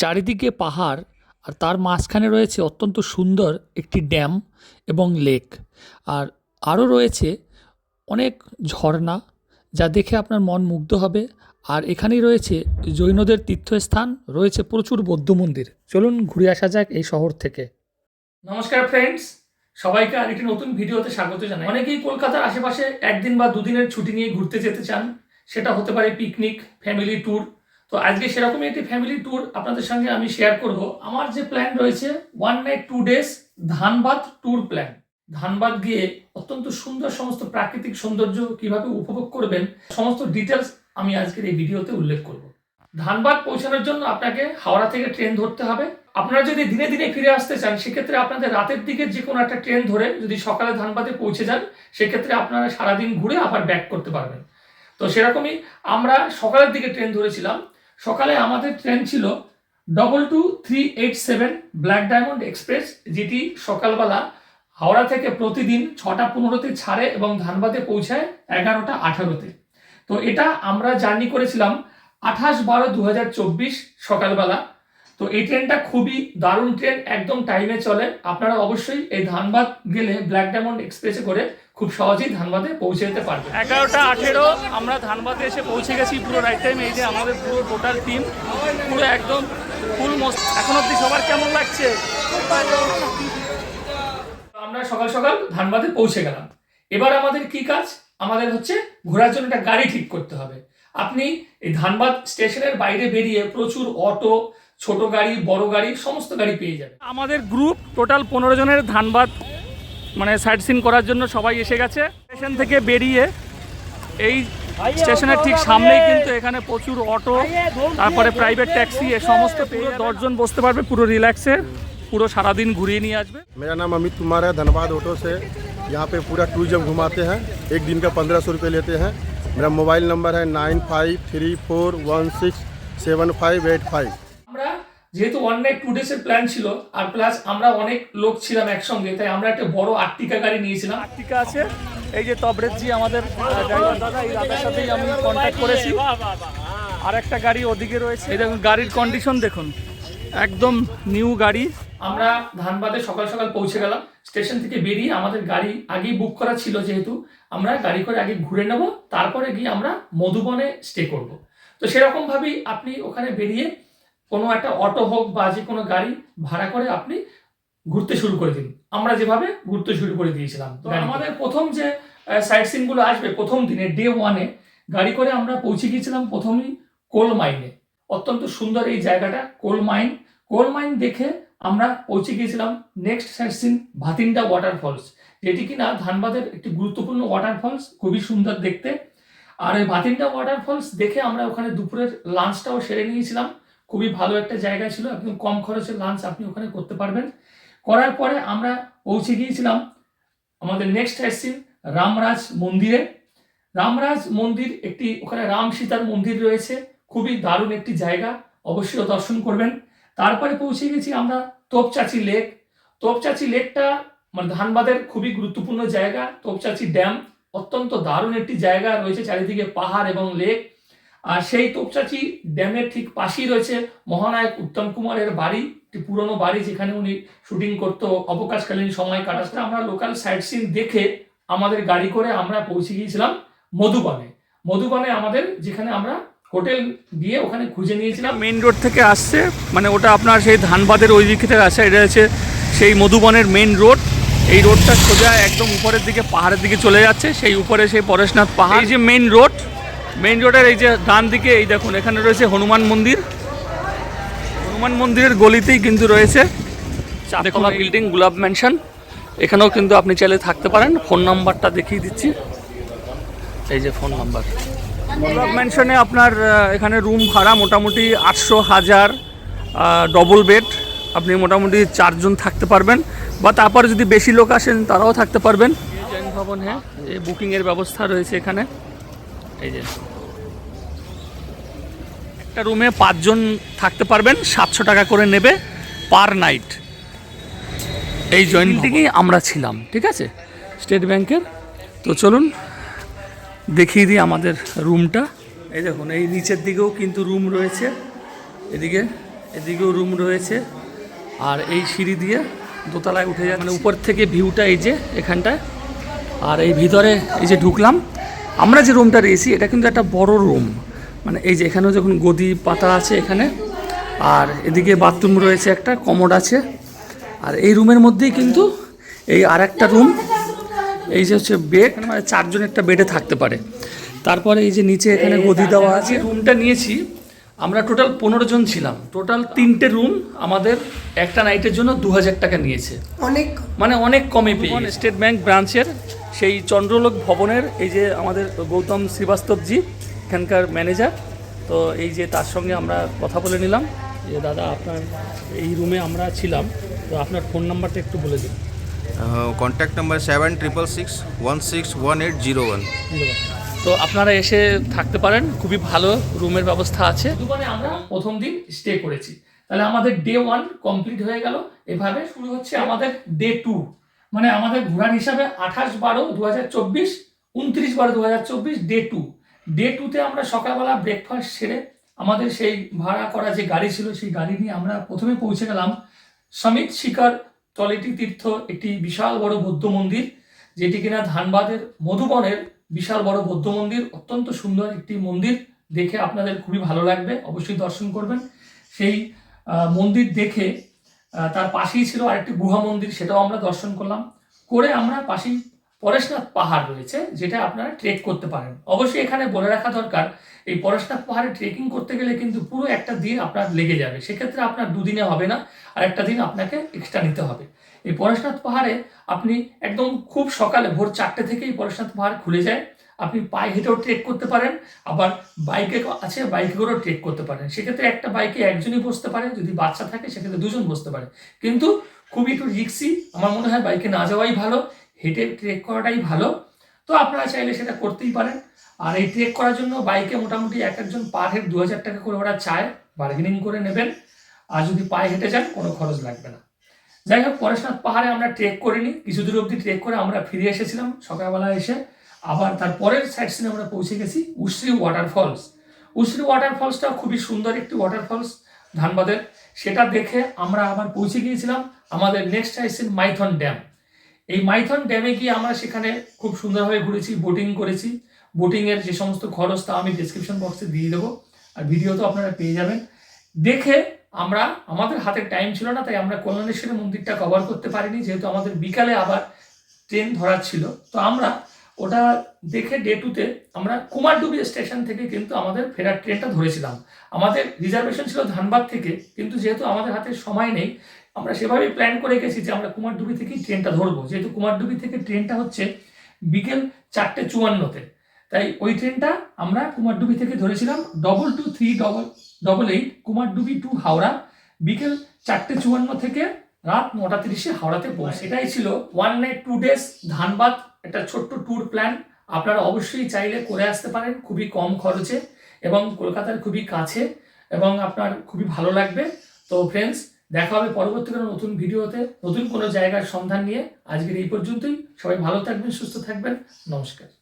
চারিদিকে পাহাড় আর তার মাঝখানে রয়েছে অত্যন্ত সুন্দর একটি ড্যাম এবং লেক। আর আরও রয়েছে অনেক ঝর্ণা যা দেখে আপনার মন মুগ্ধ হবে। আর এখানেই রয়েছে জৈনদের তীর্থস্থান, রয়েছে প্রচুর বৌদ্ধ মন্দির। চলুন ঘুরে আসা যাক এই শহর থেকে। নমস্কার ফ্রেন্ডস সবাইকে আর একটি নতুন ভিডিওতে স্বাগত জানাই। অনেকেই কলকাতার আশেপাশে একদিন বা দুদিনের ছুটি নিয়ে ঘুরতে যেতে চান। সেটা হতে পারে পিকনিক ফ্যামিলি ট্যুর তো আজকে সেরকমই একটি ফ্যামিলি ট্যুর আপনাদের সঙ্গে আমি শেয়ার করব। আমার যে প্ল্যান রয়েছে one night two days Dhanbad tour plan Dhanbad গিয়ে অত্যন্ত সুন্দর সমস্ত প্রাকৃতিক সৌন্দর্য কীভাবে উপভোগ করবেন, সমস্ত ডিটেলস আমি আজকের এই ভিডিওতে উল্লেখ করব। ধানবাদ পৌঁছানোর জন্য আপনাকে হাওড়া থেকে ট্রেন ধরতে হবে। আপনারা যদি দিনে দিনে ফিরে আসতে চান, সেক্ষেত্রে আপনাদের রাতের দিকে যে কোনো একটা ট্রেন ধরে যদি সকালে ধানবাদে পৌঁছে যান, সেক্ষেত্রে আপনারা সারাদিন ঘুরে আবার ব্যাক করতে পারবেন। তো সেরকমই আমরা সকালের দিকে ট্রেন ধরেছিলাম। সকালে আমাদের ট্রেন ছিল double two three eight seven black diamond express যেটি সকালবেলা হাওড়া থেকে প্রতিদিন ছটা পনেরোতে ছাড়ে এবং ধানবাদে পৌঁছায় এগারোটা আঠারোতে। তো এটা আমরা জার্নি করেছিলাম আঠাশ বারো দু হাজার চব্বিশ সকালবেলা। তো এই ট্রেনটা খুবই দারুণ ট্রেন একদম টাইমে চলে। আপনারা অবশ্যই এই ধানবাদ গেলে ব্ল্যাক ডায়মন্ড এক্সপ্রেসে করে খুব সহজেই ধানবাদে পৌঁছে যেতে পারবেন। এগারোটা আঠেরো আমরা ধানবাদে এসে পৌঁছে গেছি পুরো রাইট টাইম এই যে আমাদের পুরো টোটাল টিম পুরো একদম ফুল মস্ত এখন অব্দি সবার কেমন লাগছে? আমরা সকাল সকাল ধানবাদে পৌঁছে গেলাম। এবার আমাদের কি কাজ? আমাদের হচ্ছে ঘোরার জন্য একটা গাড়ি ঠিক করতে হবে। আপনি এই ধানবাদ স্টেশনের বাইরে বেরিয়ে প্রচুর অটো ছোট গাড়ি বড় গাড়ি সমস্ত গাড়ি পেয়ে যাবে আমাদের গ্রুপ টোটাল পনেরো জনের ধানবাদ মানে সাইট সিন করার জন্য সবাই এসে গেছে স্টেশন থেকে বেরিয়ে এই স্টেশনের ঠিক সামনেই কিন্তু এখানে প্রচুর অটো তারপরে প্রাইভেট ট্যাক্সি এ সমস্ত পুরো দশজন বসতে পারবে পুরো রিল্যাক্সে পুরো সারাদিন ঘুরিয়ে নিয়ে আসবে मेरा नाम अमित कुमार है धनबाद ऑटो से यहाँ पे पूरा टूरिज्म घुमाते हैं एक दिन का पंद्रह सौ रुपये लेते हैं मेरा मोबाइल नंबर है nine five three four one six seven five eight five আমরা যেহেতু ওয়ান নাইট টু ডেজ এর প্ল্যান ছিল আর প্লাস আমরা অনেক লোক ছিলাম একসঙ্গে তাই আমরা একটা বড় আর্টিকা গাড়ি নিয়েছিলাম। আর্টিকা আছে। এই যে তবরেজ জি আমাদের ড্রাইভার দাদা এই দাদার সাথেই আমি কন্ট্যাক্ট করেছি। আর একটা গাড়ি ওদিকে রয়েছে। এই দেখুন গাড়ির কন্ডিশন দেখুন। একদম নিউ গাড়ি। আমরা ধানবাদে সকাল সকাল পৌঁছে গেলাম স্টেশন থেকে বেরিয়ে আমাদের গাড়ি আগেই বুক করা ছিল যেহেতু আমরা গাড়ি করে আগে ঘুরে নেব তারপরে গিয়ে আমরা মধুবনে স্টে করব। তো সেরকম ভাবেই আপনি ওখানে বেরিয়ে কোনো একটা অটো হোক বা যে কোনো গাড়ি ভাড়া করে আপনি ঘুরতে শুরু করে দিন। আমরা যেভাবে ঘুরতে শুরু করে দিয়েছিলাম। তো আমাদের প্রথম যে সাইট সিনগুলো আসবে প্রথম দিনে ডে ওয়ানে গাড়ি করে আমরা পৌঁছে গিয়েছিলাম প্রথমেই কোল মাইনে অত্যন্ত সুন্দর এই জায়গাটা কোল মাইন কোল মাইন দেখে আমরা পৌঁছে গিয়েছিলাম next sightseeing Bhatinda waterfalls যেটি কিনা ধানবাদের একটি গুরুত্বপূর্ণ ওয়াটারফলস খুবই সুন্দর দেখতে। আর এই ভাতিন্ডা ওয়াটারফলস দেখে আমরা ওখানে দুপুরের লাঞ্চটাও সেরে নিয়েছিলাম। খুবই ভালো একটা জায়গা ছিল, একদম কম খরচে লাঞ্চ আপনি ওখানে করতে পারবেন। করার পরে আমরা পৌঁছে গিয়েছিলাম আমাদের নেক্সট আসছি রামরাজ মন্দিরে। রামরাজ মন্দির একটি, ওখানে রাম সীতার মন্দির রয়েছে, খুবই দারুণ একটি জায়গা, অবশ্যই দর্শন করবেন। তারপরে পৌঁছে গেছি আমরা তোপচাচি লেক। তোপচাচি লেকটা মানে ধানবাদের খুবই গুরুত্বপূর্ণ জায়গা। তোপচাচি ড্যাম, অত্যন্ত দারুণ একটি জায়গা রয়েছে চারিদিকে পাহাড় এবং লেক। আর সেই তোপচাচি ড্যামের ঠিক পাশেই রয়েছে মহানায়ক উত্তম কুমারের বাড়ি, একটি পুরনো বাড়ি যেখানে উনি শুটিং করতো অবকাশকালীন সময় কাটাতে আমরা লোকাল সাইট সিন দেখে আমাদের গাড়ি করে আমরা পৌঁছে গিয়েছিলাম মধুবনে। মধুবনে আমাদের যেখানে আমরা হোটেল দিয়ে ওখানে খুঁজে নিয়েছিলাম। মেইন রোড থেকে আসছে মানে ওটা আপনার সেই ধানবাদের ওই দিক থেকে আসে, এটা হচ্ছে সেই মধুবনের মেইন রোড। এই রোডটা সোজা একদম উপরের দিকে, পাহাড়ের দিকে চলে যাচ্ছে, সেই উপরে সেই পরেশনাথ পাহাড়। এই যে মেইন রোড মেইন রোডের এই যে ডান দিকে এই দেখুন এখানে রয়েছে হনুমান মন্দির। হনুমান মন্দিরের গলিতেই কিন্তু রয়েছে। চারতলা বিল্ডিং গুলাব ম্যানশন এখানেও কিন্তু আপনি চাইলে থাকতে পারেন। ফোন নাম্বারটা দেখিয়ে দিচ্ছি। এই যে ফোন নাম্বার গুলাব ম্যানশনে আপনার এখানে রুম ভাড়া মোটামুটি আটশো হাজার ডবল বেড আপনি মোটামুটি চারজন থাকতে পারবেন। বা তারপর যদি বেশি লোক আসেন তারাও থাকতে পারবেন। জৈন ভবন হ্যাঁ এই বুকিংয়ের ব্যবস্থা রয়েছে এখানে। এই যে। একটা রুমে পাঁচজন থাকতে পারবেন সাতশো টাকা করে নেবে পার নাইট এই জয়েন্ট থেকেই আমরা ছিলাম ঠিক আছে? স্টেট ব্যাংকের তো চলুন দেখিয়ে দিই আমাদের রুমটা এই দেখুন এই নিচের দিকেও কিন্তু রুম রয়েছে। এদিকে এদিকেও রুম রয়েছে। আর এই সিঁড়ি দিয়ে দোতলায় উঠে যায় মানে উপর থেকে ভিউটা এই যে এখানটায়। আর এই ভিতরে এই যে ঢুকলাম আমরা যে রুমটা রয়েছি, এটা কিন্তু একটা বড় রুম মানে এই যে এখানেও যখন গদি পাতা আছে এখানে, আর এদিকে বাথরুম রয়েছে একটা কমোড আছে। আর এই রুমের মধ্যেই কিন্তু এই আর একটা রুম এই যে হচ্ছে বেড মানে চারজন একটা বেডে থাকতে পারে। তারপরে এই যে নিচে এখানে গদি দেওয়া আছে। রুমটা নিয়েছি আমরা টোটাল পনেরো জন ছিলাম। টোটাল তিনটে রুম আমাদের একটা নাইটের জন্য দু হাজার টাকা নিয়েছে। অনেক। মানে অনেক কমে পেয়ে স্টেট ব্যাংক ব্রাঞ্চের সেই চন্দ্রলোক ভবনের এই যে আমাদের গৌতম শ্রীবাস্তবজি এখানকার ম্যানেজার তো এই যে তার সঙ্গে আমরা কথা বলে নিলাম যে দাদা আপনার এই রুমে আমরা ছিলাম তো আপনার ফোন নাম্বারটা একটু বলে দিন। Contact number seven triple six one six one eight zero one তো আপনারা এসে থাকতে পারেন, খুবই ভালো রুমের ব্যবস্থা আছে। দুবারে আমরা প্রথম দিন স্টে করেছি। তাহলে আমাদের ডে ওয়ান কমপ্লিট হয়ে গেল। এভাবে শুরু হচ্ছে আমাদের ডে টু মানে আমাদের ঘোরার হিসাবে আঠাশ বারো দু হাজার চব্বিশ, উনত্রিশ বারো দু হাজার চব্বিশ ডে টু ডে টুতে আমরা সকালবেলা ব্রেকফাস্ট সেরে আমাদের সেই ভাড়া করা যে গাড়ি ছিল, সেই গাড়ি নিয়ে আমরা প্রথমে পৌঁছে গেলাম সমিত শিকার তলেটি তীর্থ একটি বিশাল বড় বৌদ্ধ মন্দির, যেটি কিনা ধানবাদের মধুবনের বিশাল বড় বৌদ্ধ মন্দির, অত্যন্ত সুন্দর একটি মন্দির দেখে আপনাদের খুবই ভালো লাগবে, অবশ্যই দর্শন করবেন। সেই মন্দির দেখে তার পাশেই ছিল আরেকটি গুহা মন্দির, সেটাও আমরা দর্শন করলাম। করে আমরা পাশেই পরেশনাথ পাহাড় রয়েছে, যেটা আপনারা ট্রেক করতে পারেন। অবশ্যই এখানে বলে রাখা দরকার, এই পরেশনাথ পাহাড়ে ট্রেকিং করতে গেলে কিন্তু পুরো একটা দিন আপনার লেগে যাবে। সেক্ষেত্রে আপনার দুদিনে হবে না, আর একটা দিন আপনাকে এক্সট্রা নিতে হবে। এই পরেশনাথ পাহাড়ে আপনি একদম খুব সকালে ভোর চারটে থেকেই পরেশনাথ পাহাড় খুলে যায়। আপনি পায়ে হেঁটেও ট্রেক করতে পারেন, আবার বাইকে আছে বাইকে করেও ট্রেক করতে পারেন। সেক্ষেত্রে একটা বাইকে একজনই বসতে পারে, যদি বাচ্চা থাকে সেক্ষেত্রে দুজন বসতে পারে। কিন্তু খুবই একটু রিক্সি আমার মনে হয় বাইকে না যাওয়াই ভালো। হেঁটে ট্রেক করাটাই ভালো। তো আপনারা চাইলে সেটা করতেই পারেন। আর এই ট্রেক করার জন্য বাইকে মোটামুটি এক একজন পার হেড দু হাজার টাকা করে ওরা চায়। বার্গেনিং করে নেবেন। আর যদি পায়ে হেঁটে যান, কোনো খরচ লাগবে না। যাই হোক, পরেশনাথ পাহাড়ে আমরা ট্রেক করিনি কিছু দূর অবধি ট্রেক করে আমরা ফিরে এসেছিলাম সকালবেলা এসে। আবার তার পরের সাইড সিনে আমরা পৌঁছে গেছি উশ্রী ওয়াটারফলস উশ্রী ওয়াটারফলসটা খুবই সুন্দর একটি ওয়াটারফলস ধানবাদের। সেটা দেখে আমরা আবার পৌঁছে গিয়েছিলাম আমাদের নেক্সট আইসিন মাইথন ড্যাম এই মাইথন ড্যামে গিয়ে আমরা সেখানে খুব সুন্দরভাবে ঘুরেছি বোটিং করেছি। বোটিংয়ের যে সমস্ত খরচ তা আমি ডিসক্রিপশন বক্সে দিয়ে দেবো, আর ভিডিও তো আপনারা পেয়ে যাবেন। দেখে আমরা, আমাদের হাতে টাইম ছিল না, তাই আমরা কল্যাণেশ্বরী মন্দিরটা কভার করতে পারিনি, যেহেতু আমাদের বিকালে আবার ট্রেন ধরার ছিল। তো আমরা ওটা দেখে ডে টুতে আমরা কুমারডুবি স্টেশন থেকে কিন্তু আমাদের ফেরার ট্রেনটা ধরেছিলাম। আমাদের রিজার্ভেশন ছিল ধানবাদ থেকে, কিন্তু যেহেতু আমাদের হাতে সময় নেই আমরা সেভাবেই প্ল্যান করে গেছি যে আমরা কুমারডুবি থেকেই ট্রেনটা ধরবো। যেহেতু কুমারডুবি থেকে ট্রেনটা হচ্ছে বিকেল চারটে চুয়ান্নতে। তাই ওই ট্রেনটা আমরা কুমারডুবি থেকে ধরেছিলাম double two three double double eight Kumardubi to Howrah বিকেল চারটে চুয়ান্ন থেকে রাত নটা তিরিশে হাওড়াতে পৌঁছে। এটাই ছিল one night two days Dhanbad. একটা ছোট্ট ট্যুর প্ল্যান আপনারা অবশ্যই চাইলে করে আসতে পারেন খুবই কম খরচে এবং কলকাতার খুবই কাছে এবং আপনার খুবই ভালো লাগবে। তো ফ্রেন্ডস দেখা হবে পরবর্তী কোনো নতুন ভিডিওতে, নতুন কোনো জায়গার সন্ধান নিয়ে। আজকের এই পর্যন্তই। সবাই ভালো থাকবেন, সুস্থ থাকবেন। নমস্কার।